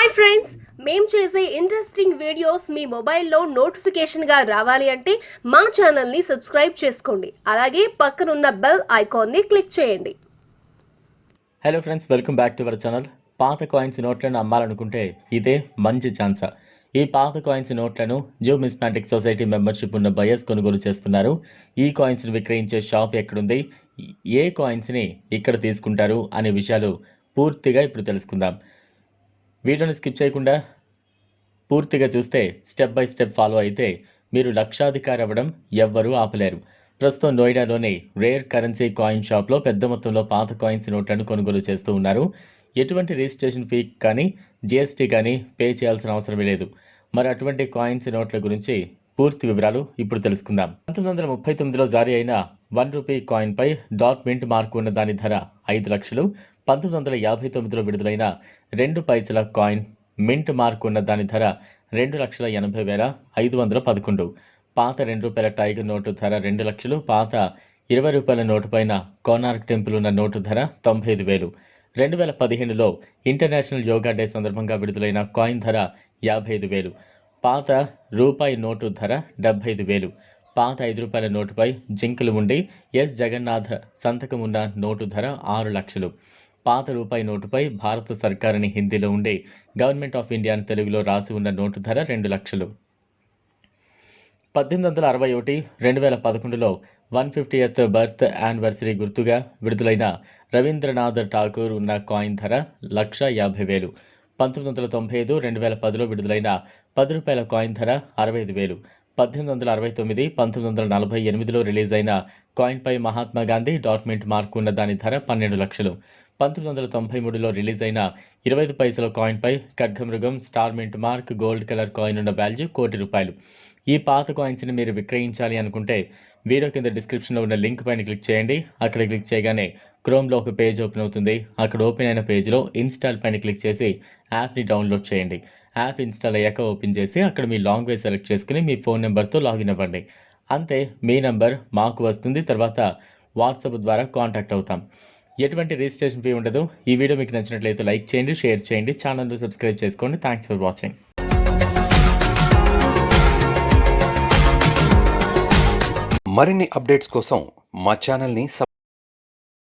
Hi friends మేము చేసే interesting videos మీ మొబైల్లో నోటిఫికేషన్గా రావాలి అంటే మా ఛానల్ని సబ్స్క్రైబ్ చేసుకోండి. అలాగే పక్కనున్న బెల్ ఐకాన్ని క్లిక్ చేయండి. Hello friends welcome back to our channel పాత కాయిన్స్ నోట్లను అమ్మాలనుకుంటే ఇదే మంచి ఛాన్స్ ఈ పాత కాయిన్స్ నోట్లను న్యూ మిస్మాటిక్ సొసైటీ మెంబర్షిప్ ఉన్న బయర్స్ కొనుగోలు చేస్తున్నారు. ఈ కాయిన్స్ని విక్రయించే షాప్ ఎక్కడుంది? ఏ కాయిన్స్ని ఇక్కడ తీసుకుంటారు? అనే విషయాలు పూర్తిగా ఇప్పుడు తెలుసుకుందాం. వీడియోని స్కిప్ చేయకుండా పూర్తిగా చూస్తే స్టెప్ బై స్టెప్ ఫాలో అయితే మీరు లక్షాధికారి అవ్వడం ఎవ్వరూ ఆపలేరు. ప్రస్తుతం నోయిడాలోని రేర్ కరెన్సీ కాయిన్ షాప్లో పెద్ద మొత్తంలో పాత కాయిన్స్ నోట్లను కొనుగోలు చేస్తూ ఉన్నారు. ఎటువంటి రిజిస్ట్రేషన్ ఫీ కానీ జిఎస్టీ కానీ పే చేయాల్సిన అవసరమే లేదు. మరి అటువంటి కాయిన్స్ నోట్ల గురించి పూర్తి వివరాలు ఇప్పుడు తెలుసుకుందాం. పంతొమ్మిది వందల ముప్పై తొమ్మిదిలో జారీ అయిన వన్ రూపీ కాయిన్పై డాట్ మింట్ మార్క్ ఉన్న దాని ధర ఐదు లక్షలు పంతొమ్మిది వందల యాభై తొమ్మిదిలో విడుదలైన రెండు పైసల కాయిన్ మింట్ మార్క్ ఉన్న దాని ధర రెండు లక్షల ఎనభై వేల ఐదు వందల పదకొండు. పాత రెండు రూపాయల టైగర్ నోటు ధర రెండు లక్షలు పాత ఇరవై రూపాయల నోటు పైన కోనార్క్ టెంపుల్ ఉన్న నోటు ధర తొంభై ఐదు వేలు. రెండు వేల పదిహేనులో ఇంటర్నేషనల్ యోగా డే సందర్భంగా విడుదలైన కాయిన్ ధర యాభై ఐదు వేలు. పాత రూపాయి నోటు ధర డెబ్బై ఐదు వేలు. పాత ఐదు రూపాయల నోటుపై జింకలు ఉండి ఎస్. జగన్నాథ్ సంతకం ఉన్న నోటు ధర ఆరు లక్షలు. పాత రూపాయి నోటుపై భారత సర్కారుని హిందీలో ఉండే గవర్నమెంట్ ఆఫ్ ఇండియా అని తెలుగులో రాసి ఉన్న నోటు ధర రెండు లక్షలు. పద్దెనిమిది వందల అరవై ఒకటి రెండు వేల పదకొండులో one fiftieth birth anniversary గుర్తుగా విడుదలైన రవీంద్రనాథ్ ఠాకూర్ ఉన్న కాయిన్ ధర లక్ష యాభై వేలు. పంతొమ్మిది వందల తొంభై ఐదు రెండు వేల పదిలో విడుదలైన పది రూపాయల కాయిన్ ధర అరవై ఐదు వేలు. పద్దెనిమిది వందల అరవై తొమ్మిది పంతొమ్మిది వందల నలభై ఎనిమిదిలో రిలీజ్ అయిన కాయిన్పై మహాత్మా గాంధీ డాక్యుమెంట్ మార్క్ ఉన్న దాని ధర పన్నెండు లక్షలు. పంతొమ్మిది వందల తొంభై మూడులో రిలీజ్ అయిన ఇరవై ఐదు పైసల కాయిన్పై ఖడ్గమృగం స్టార్మెంట్ మార్క్ గోల్డ్ కలర్ కాయిన్ ఉన్న వాల్యూ కోటి రూపాయలు. ఈ పాత కాయిన్స్ని మీరు విక్రయించాలి అనుకుంటే వీడియో కింద డిస్క్రిప్షన్లో ఉన్న లింక్ పైన క్లిక్ చేయండి. అక్కడ క్లిక్ చేయగానే క్రోమ్లో ఒక పేజ్ ఓపెన్ అవుతుంది. అక్కడ ఓపెన్ అయిన పేజ్లో ఇన్స్టాల్ పైన క్లిక్ చేసి యాప్ని డౌన్లోడ్ చేయండి. యాప్ ఇన్స్టాల్ అయ్యాక ఓపెన్ చేసి అక్కడ మీ లాంగ్వేజ్ సెలెక్ట్ చేసుకుని మీ ఫోన్ నెంబర్తో లాగిన్ అవ్వండి. అంతే మీ నెంబర్ మాకు వస్తుంది తర్వాత వాట్సాప్ ద్వారా కాంటాక్ట్ అవుతాం. ఎటువంటి రిజిస్ట్రేషన్ ఫీ ఉండదు. ఈ వీడియో మీకు నచ్చినట్లయితే లైక్ చేయండి షేర్ చేయండి ఛానల్ను సబ్స్క్రైబ్ చేసుకోండి థ్యాంక్స్ ఫర్ వాచింగ్. మరిన్ని అప్డేట్స్ కోసం మా ఛానల్ని